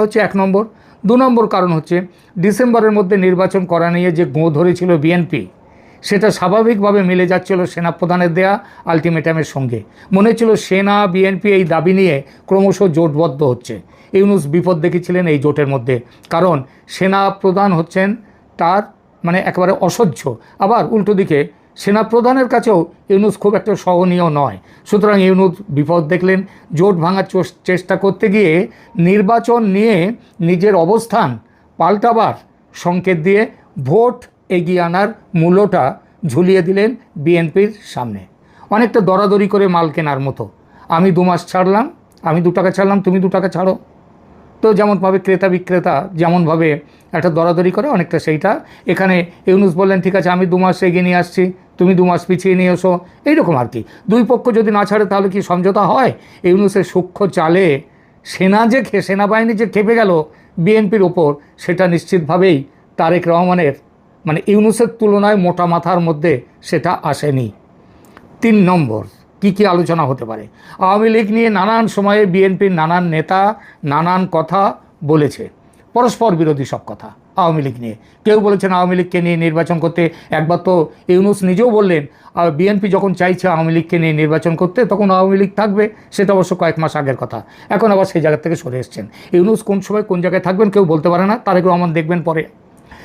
হচ্ছে এক নম্বর। দু নম্বর কারণ হচ্ছে ডিসেম্বরের মধ্যে নির্বাচন করা নিয়ে যে গোঁ ধরেছিল বিএনপি, সেটা স্বাভাবিকভাবে মিলে যাচ্ছিল সেনাপ্রধানের দেয়া আলটিমেটামের সঙ্গে। মনে হচ্ছিল সেনা, বিএনপি এই দাবি নিয়ে ক্রমশ জোটবদ্ধ হচ্ছে। ইউনুস বিপদ দেখেছিলেন এই জোটের মধ্যে। কারণ সেনা প্রধান হচ্ছেন তার মানে একেবারে অসহ্য। আবার উল্টো দিকে সেনাপ্রধানের কাছেও ইউনুস খুব একটা সহনীয় নয়। সুতরাং ইউনুস বিপদ দেখলেন, জোট ভাঙার চেষ্টা করতে গিয়ে নির্বাচন নিয়ে নিজের অবস্থান পাল্টাবার সংকেত দিয়ে ভোট এগিয়ে আনার মূল্যটা ঝুলিয়ে দিলেন বিএনপির সামনে। অনেকটা দরাদরি করে মাল কেনার মতো। আমি দু মাস ছাড়লাম, আমি দু টাকা ছাড়লাম, তুমি দু টাকা ছাড়ো। তো যেমনভাবে ক্রেতা বিক্রেতা যেমনভাবে একটা দরাদরি করে, অনেকটা সেইটা। এখানে ইউনুস বললেন, ঠিক আছে, আমি দু মাস এগিয়ে নিয়ে আসছি। তুমি দু মাস পিছিয়ে নিয়ে এসো। এইরকম আর কি। দুই পক্ষ যদি না ছাড়ে, তাহলে কি সমঝোতা হয়? ইউনুসের সূক্ষ্ম চালে সেনা যে সেনাবাহিনী যে খেপে গেল বিএনপির ওপর, সেটা নিশ্চিতভাবেই তারেক রহমানের মানে ইউনুসের তুলনায় মোটা মাথার মধ্যে সেটা আসেনি। তিন নম্বর, কি কি আলোচনা হতে পারে? আওয়ামী লীগ নিয়ে নানান সময়ে বিএনপির নানান নেতা, নানান কথা বলেছে। পরস্পর বিরোধী সব কথা। আওয়ামী লীগ নিয়ে। কেউ বলেছেন আওয়ামী লীগকে নিয়ে নির্বাচন করতে, একবার তো ইউনুস নিজেও বললেন, আর বিএনপি যখন চাইছে আওয়ামী লীগকে নিয়ে নির্বাচন করতে, তখন আওয়ামী লীগ থাকবে, সেটা অবশ্য কয়েক মাস আগের কথা। এখন আবার সেই জায়গা থেকে সরে এসছেন। ইউনুস কোন সময় কোন জায়গায় থাকবেন কেউ বলতে পারে না, তারেক রহমান দেখবেন পরে।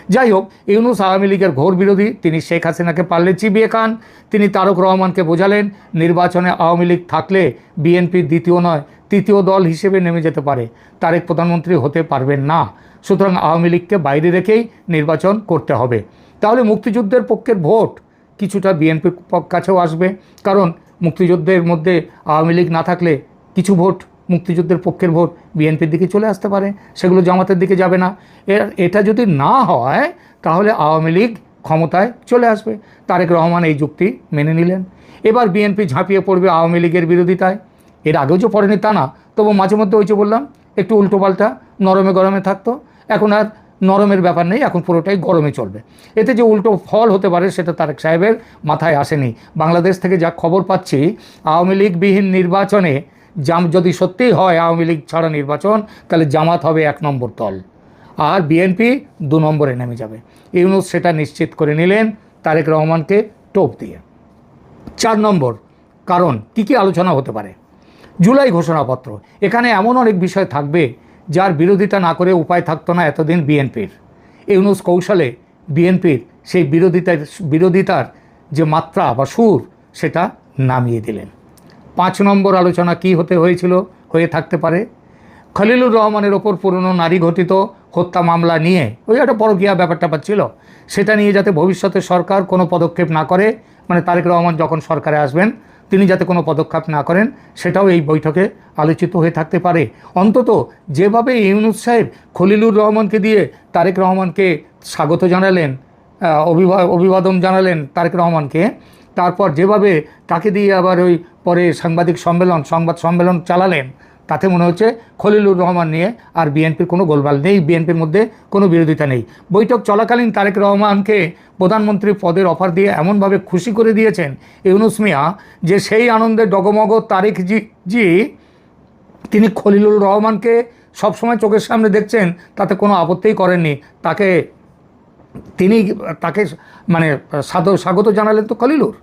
যাই হোক, ইউনুস আওয়ামী লীগের ঘোর বিরোধী, তিনি শেখ হাসিনাকে পারলে চিবিয়ে খান, তিনি তারক রহমানকে বোঝালেন, নির্বাচনে আওয়ামী লীগ থাকলে বিএনপির দ্বিতীয় নয়, তৃতীয় দল হিসেবে নেমে যেতে পারে। তারেক প্রধানমন্ত্রী হতে পারবেন না। সুতরাং আওয়ামী লীগকে বাইরে রেখেই নির্বাচন করতে হবে। তাহলে মুক্তিযুদ্ধের পক্ষের ভোট কিছুটা বিএনপির কাছেও আসবে। কারণ মুক্তিযুদ্ধের মধ্যে আওয়ামী লীগ না থাকলে কিছু ভোট, মুক্তিযুদ্ধের পক্ষের ভোট বিএনপির দিকে চলে আসতে পারে। সেগুলো জামাতের দিকে যাবে না। এর- এটা যদি না হয়, তাহলে আওয়ামী লীগ ক্ষমতায় চলে আসবে। তারেক রহমান এই যুক্তি মেনে নিলেন। এবার বিএনপি ঝাঁপিয়ে পড়বে আওয়ামী লীগের বিরোধিতায়। এর আগেও যে পড়েনি তা না। তবু মাঝে মধ্যে ওই যে বললাম, একটু উল্টোপাল্টা নরমে গরমে থাকতো। এখন আর নরমের ব্যাপার নেই, এখন পুরোটাই গরমে চলবে। এতে যে উল্টো ফল হতে পারে সেটা তারেক সাহেবের মাথায় আসেনি। বাংলাদেশ থেকে যা খবর পাচ্ছি, আওয়ামী লীগবিহীন নির্বাচনে জাম, যদি সত্যিই হয় আওয়ামী লীগ ছাড়া নির্বাচন, তাহলে জামাত হবে এক নম্বর দল। আর বিএনপি দু নম্বরে নেমে যাবে। ইউনুস সেটা নিশ্চিত করে নিলেন তারেক রহমানকে টোপ দিয়ে। চার নম্বর, কারণ কী কী আলোচনা হতে পারে? জুলাই ঘোষণাপত্র। এখানে এমন অনেক বিষয় থাকবে যার বিরোধিতা না করে উপায় থাকতো না এতদিন বিএনপির। ইউনুস কৌশলে বিএনপির সেই বিরোধিতার বিরোধিতার যে মাত্রা বা সুর, সেটা নামিয়ে দিলেন। পাঁচ নম্বর আলোচনা কি হতে হয়েছিল, হয়ে থাকতে পারে? খলিলুর রহমানের ওপর পুরনো নারী ঘটিত হত্যা মামলা নিয়ে ওই একটা পরকীয়া ব্যাপার ট্যাপার ছিল। সেটা নিয়ে যাতে ভবিষ্যতে সরকার কোনো পদক্ষেপ না করে মানে তারেক রহমান যখন সরকারে আসবেন তিনি যাতে কোনো পদক্ষেপ না করেন, সেটাও এই বৈঠকে আলোচিত হয়ে থাকতে পারে। অন্তত যেভাবে ইউনুস সাহেব খলিলুর রহমানকে দিয়ে তারেক রহমানকে স্বাগত জানালেন অভিবা, অভিবাদন জানালেন তারেক রহমানকে, তারপর যেভাবে তাকে দিয়ে আবার ওই পরে সাংবাদিক সম্মেলন, সংবাদ সম্মেলন চালালেন তাতে মনে হচ্ছে খলিলুর রহমান নিয়ে আর বিএনপির কোনো গোলমাল নেই, বিএনপির মধ্যে কোনো বিরোধিতা নেই। বৈঠক চলাকালীন তারেক রহমানকে প্রধানমন্ত্রী পদের অফার দিয়ে এমনভাবে খুশি করে দিয়েছেন ইউনুস মিয়া যে সেই আনন্দে ডগমগ তারেক জি জি, তিনি খলিলুর রহমানকে সবসময় চোখের সামনে দেখছেন, তাতে কোনো আপত্তিই করেননি। তাকে তিনি, তাকে মানে স্বাদ স্বাগত জানালেন তো খলিলুর।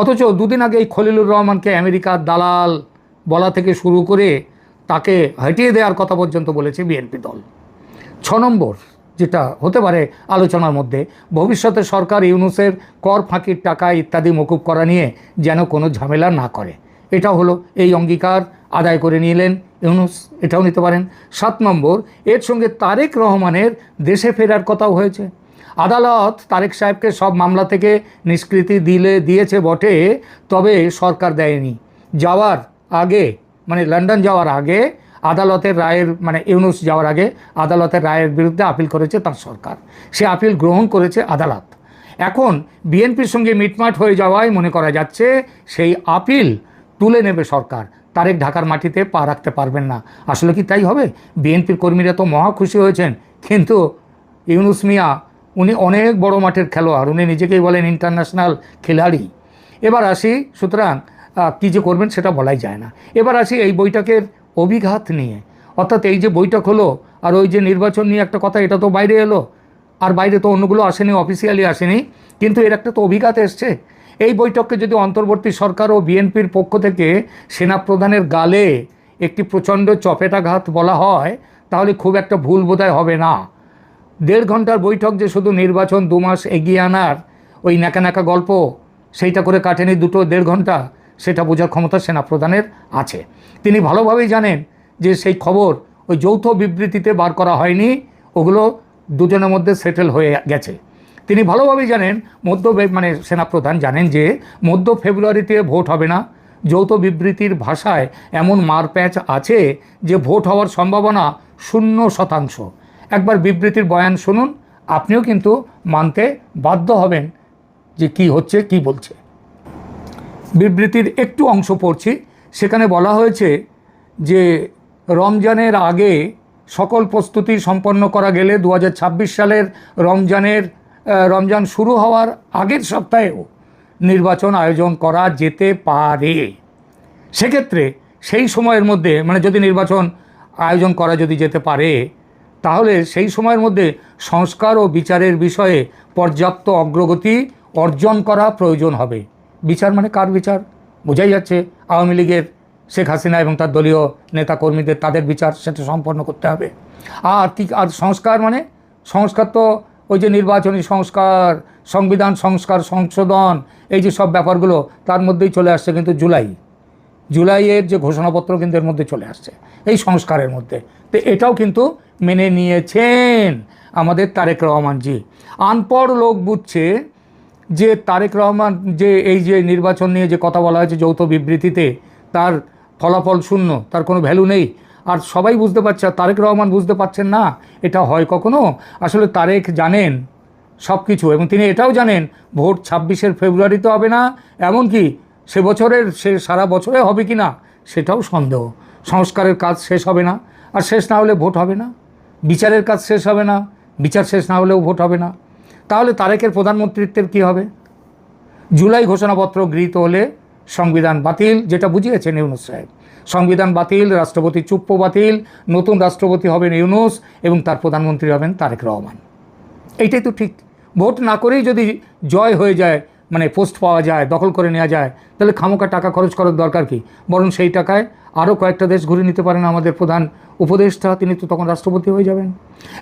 অথচ দুদিন আগে এই খলিলুর রহমানকে আমেরিকার দালাল বলা থেকে শুরু করে তাকে হটিয়ে দেওয়ার কথা পর্যন্ত বলেছে বিএনপি দল। ছ নম্বর, যেটা হতে পারে আলোচনার মধ্যে, ভবিষ্যতে সরকার ইউনুসের কর ফাঁকির টাকা ইত্যাদি মকুব করা নিয়ে যেন কোনো ঝামেলা না করে। এটা হলো এই অঙ্গীকার আদায় করে নিলেন ইউনুস, এটাও নিতে পারেন। সাত নম্বর, এর সঙ্গে তারেক রহমানের দেশে ফেরার কথাও হয়েছে। আদালত তারেক সাহেবকে সব মামলা থেকে নিষ্কৃতি দিলে, দিয়েছে বটে, তবে সরকার দেয়নি। যাওয়ার আগে মানে লন্ডন যাওয়ার আগে আদালতের রায়ের মানে ইউনুস যাওয়ার আগে আদালতের রায়ের বিরুদ্ধে আপিল করেছে তার সরকার। সে আপিল গ্রহণ করেছে আদালত। এখন বিএনপির সঙ্গে মিটমাট হয়ে যাওয়ায় মনে করা যাচ্ছে সেই আপিল তুলে নেবে সরকার। তারেক ঢাকার মাটিতে পা রাখতে পারবেন না। আসলে কি তাই হবে? বিএনপির কর্মীরা তো মহা খুশি হয়েছেন। কিন্তু ইউনুস মিয়া, উনি অনেক বড় মাঠের খেলোয়াড়। উনি নিজেকেই বলেন ইন্টারন্যাশনাল খেলাড়ি। এবার আসি, সুতরাং কী যে করবেন সেটা বলাই যায় না। এবার আসি এই বৈঠকের অভিঘাত নিয়ে। অর্থাৎ এই যে বৈঠক হলো, আর ওই যে নির্বাচন নিয়ে একটা কথা, এটা তো বাইরে এলো। আর বাইরে তো অন্যগুলো আসেনি অফিসিয়ালি আসেনি। কিন্তু এর একটা তো অভিঘাত এসছে। এই বৈঠককে যদি অন্তর্বর্তী সরকার ও বিএনপির পক্ষ থেকে সেনাপ্রধানের গালে একটি প্রচণ্ড চপেটাঘাত বলা হয়, তাহলে খুব একটা ভুল বোধহয় হবে না। দেড় ঘণ্টার বৈঠক যে শুধু নির্বাচন দু মাস এগিয়ে আনার ওই নাকা নাকা গল্প, সেইটা করে কাটেনি দুটো দেড় ঘণ্টা সেটা বোঝার ক্ষমতা সেনাপ্রধানের আছে। তিনি ভালোভাবেই জানেন যে সেই খবর ওই যৌথ বিবৃতিতে বার করা হয়নি, ওগুলো দুজনের মধ্যে সেটেল হয়ে গেছে। তিনি ভালোভাবেই জানেন, মধ্য মানে সেনাপ্রধান জানেন যে মধ্য ফেব্রুয়ারিতে ভোট হবে না। যৌথ বিবৃতির ভাষায় এমন মারপ্যাচ আছে যে ভোট হওয়ার সম্ভাবনা শূন্য শতাংশ। একবার বিবৃতির বয়ান শুনুন, আপনিও কিন্তু মানতে বাধ্য হবেন যে কি হচ্ছে, কি বলছে। বিবৃতির একটু অংশ পড়ছি। সেখানে বলা হয়েছে যে, রমজানের আগে সকল প্রস্তুতি সম্পন্ন করা গেলে দু হাজার ছাব্বিশ সালের রমজানের রমজান শুরু হওয়ার আগের সপ্তাহেও নির্বাচন আয়োজন করা যেতে পারে। সেক্ষেত্রে সেই সময়ের মধ্যে মানে যদি নির্বাচন আয়োজন করা যদি যেতে পারে, তাহলে সেই সময়ের মধ্যে সংস্কার ও বিচারের বিষয়ে পর্যাপ্ত অগ্রগতি অর্জন করা প্রয়োজন হবে। বিচার মানে কার বিচার? বোঝাই যাচ্ছে, আওয়ামী লীগের শেখ হাসিনা এবং তার দলীয় নেতাকর্মীদের তাদের বিচার সেটা সম্পন্ন করতে হবে। আর কি, আর সংস্কার মানে? সংস্কার তো ওই যে নির্বাচনী সংস্কার, সংবিধান সংস্কার, সংশোধন, এই যে সব ব্যাপারগুলো, তার মধ্যেই চলে আসছে কিন্তু জুলাই। জুলাইয়ের যে ঘোষণাপত্র কিন্তু এর মধ্যে চলে আসছে, এই সংস্কারের মধ্যে। তো এটাও কিন্তু মেনে নিয়েছেন আমাদের তারেক রহমানজি আনপড় লোক বুঝছে যে তারেক রহমান যে এই যে নির্বাচন নিয়ে যে কথা বলা হয়েছে যৌথ বিবৃতিতে, তার ফলাফল শূন্য, তার কোনো ভ্যালু নেই। আর সবাই বুঝতে পারছে তারেক রহমান বুঝতে পারছেন না, এটা হয় কখনো? আসলে তারেক জানেন সব কিছু এবং তিনি এটাও জানেন, ভোট ছাব্বিশের ফেব্রুয়ারিতে হবে না, এমনকি সে বছরের, সে সারা বছরে হবে কি না সেটাও সন্দেহ। সংস্কারের কাজ শেষ হবে না, আর শেষ না হলে ভোট হবে না। বিচারের কাজ শেষ হবে না, বিচার শেষ না হলেও ভোট হবে না। তাহলে তারেকের প্রধানমন্ত্রীত্বের কি হবে? জুলাই ঘোষণাপত্র গৃহীত হলে সংবিধান বাতিল, যেটা বুঝিয়েছেন ইউনুস সাহেব। সংবিধান বাতিল, রাষ্ট্রপতি চুপ্প বাতিল, নতুন রাষ্ট্রপতি হবেন ইউনুস এবং তার প্রধানমন্ত্রী হবেন তারেক রহমান। এইটাই তো ঠিক। ভোট না করেই যদি জয় হয়ে যায় মানে পোস্ট পাওয়া যায়, দখল করে নেওয়া যায়, তাহলে খামোকা টাকা খরচ করার দরকার কি? বরং সেই টাকায় আরও কয়েকটা দেশ ঘুরে নিতে পারেন আমাদের প্রধান উপদেষ্টা, তিনি তো তখন রাষ্ট্রপতি হয়ে যাবেন।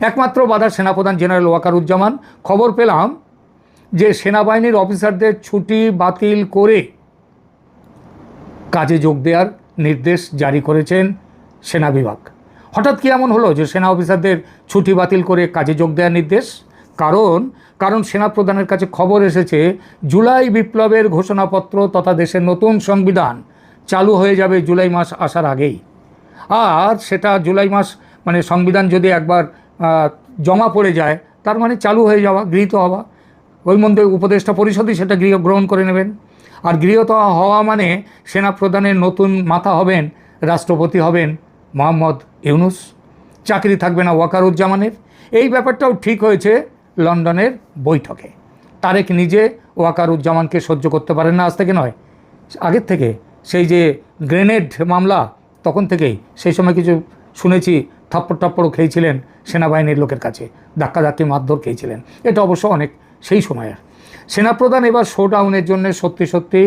একমাত্র বাধা সেনাপ্রধান জেনারেল ওয়াকারুজ্জামান। খবর পেলাম যে সেনাবাহিনীর অফিসারদের ছুটি বাতিল করে কাজে যোগ দেওয়ার নির্দেশ জারি করেছেন সেনা বিভাগ। হঠাৎ কি এমন হলো যে সেনা অফিসারদের ছুটি বাতিল করে কাজে যোগ দেওয়ার নির্দেশ? কারণ কারণ সেনা প্রধানের কাছে খবর এসেছে, জুলাই বিপ্লবের ঘোষণাপত্র তথা দেশের নতুন সংবিধান চালু হয়ে যাবে জুলাই মাস আসার আগেই। আর সেটা জুলাই মাস মানে সংবিধান যদি একবার জমা পড়ে যায়, তার মানে চালু হয়ে যাওয়া, গৃহীত হওয়া। ওই মধ্যে উপদেষ্টা পরিষদই সেটা গৃহ, গ্রহণ করে নেবেন। আর গৃহীত হওয়া মানে সেনা প্রধানের নতুন মাথা হবেন, রাষ্ট্রপতি হবেন মোহাম্মদ ইউনুস। চাকরি থাকবে না ওয়াকারুজ্জামানের। এই ব্যাপারটাও ঠিক হয়েছে লন্ডনের বৈঠকে। তারেক নিজে ওয়াকারুজ্জামানকে সহ্য করতে পারেন না আজ থেকে নয়, আগের থেকে। সেই যে গ্রেনেড মামলা, তখন থেকেই সেই সময় কিছু শুনেছি থাপ্পড় টাপ্পড়ও খেয়েছিলেন সেনাবাহিনীর লোকের কাছে, ধাক্কাধাক্কি মারধর খেয়েছিলেন। এটা অবশ্য অনেক সেই সময়ের। সেনাপ্রধান এবার শোডাউনের জন্য সত্যি সত্যি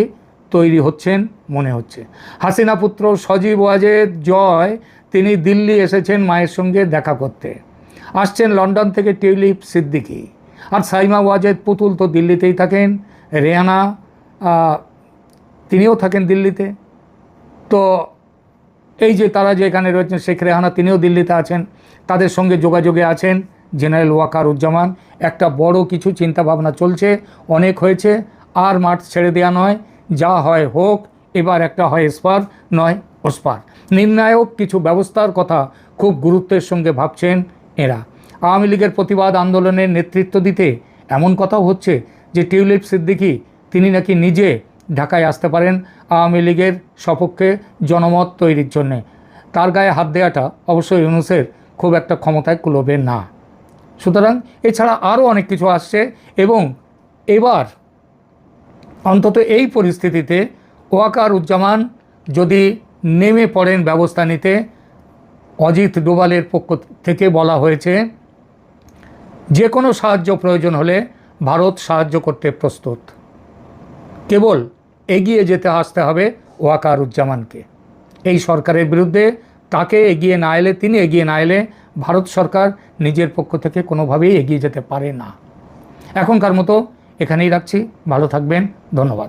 তৈরি হচ্ছেন মনে হচ্ছে। হাসিনা পুত্র সজীব ওয়াজেদ জয়, তিনি দিল্লি এসেছেন মায়ের সঙ্গে দেখা করতে। আসছেন লন্ডন থেকে টিউলিপ সিদ্দিকি। আর সাইমা ওয়াজেদ পুতুল তো দিল্লিতেই থাকেন। রেহানা তিনিও থাকেন দিল্লিতে। তো এই যে তারা যে এখানে রয়েছেন, শেখ রেহানা, তিনিও দিল্লিতে আছেন। তাদের সঙ্গে যোগাযোগে আছেন জেনারেল ওয়াকার উজ্জামান একটা বড় কিছু চিন্তা ভাবনা চলছে, অনেক হয়েছে, আর মাঠ ছেড়ে দেওয়া নয়। যা হয় হোক, এবার একটা হয় স্পার নয় ওস্পার। নির্ণায়ক কিছু ব্যবস্থার কথা খুব গুরুত্বের সঙ্গে ভাবছেন এরা। আওয়ামী লীগের প্রতিবাদ আন্দোলনের নেতৃত্ব দিতে এমন কথাও হচ্ছে যে টিউলিপ সিদ্দিকি, তিনি নাকি নিজে ঢাকায় আসতে পারেন আওয়ামী লীগের সপক্ষে জনমত তৈরির জন্যে। তার গায়ে হাত দেওয়াটা অবশ্যই ইউনুসের খুব একটা ক্ষমতায় কুলবে না। সুতরাং এছাড়া আরও অনেক কিছু আসছে এবং এবার অন্তত এই পরিস্থিতিতে ওয়াকার উজ্জামান যদি নেমে পড়েন ব্যবস্থা নিতে অজিত ডোভালের পক্ষ থেকে বলা হয়েছে, যে কোনো সাহায্য প্রয়োজন হলে ভারত সাহায্য করতে প্রস্তুত। কেবল এগিয়ে যেতে আসতে হবে ওয়াকারুজ্জামানকে। এই সরকারের বিরুদ্ধে তাকে এগিয়ে না এলে, তিনি এগিয়ে না এলে ভারত সরকার নিজের পক্ষ থেকে কোনোভাবেই এগিয়ে যেতে পারে না। এখনকার মতো এখানেই রাখছি। ভালো থাকবেন। ধন্যবাদ।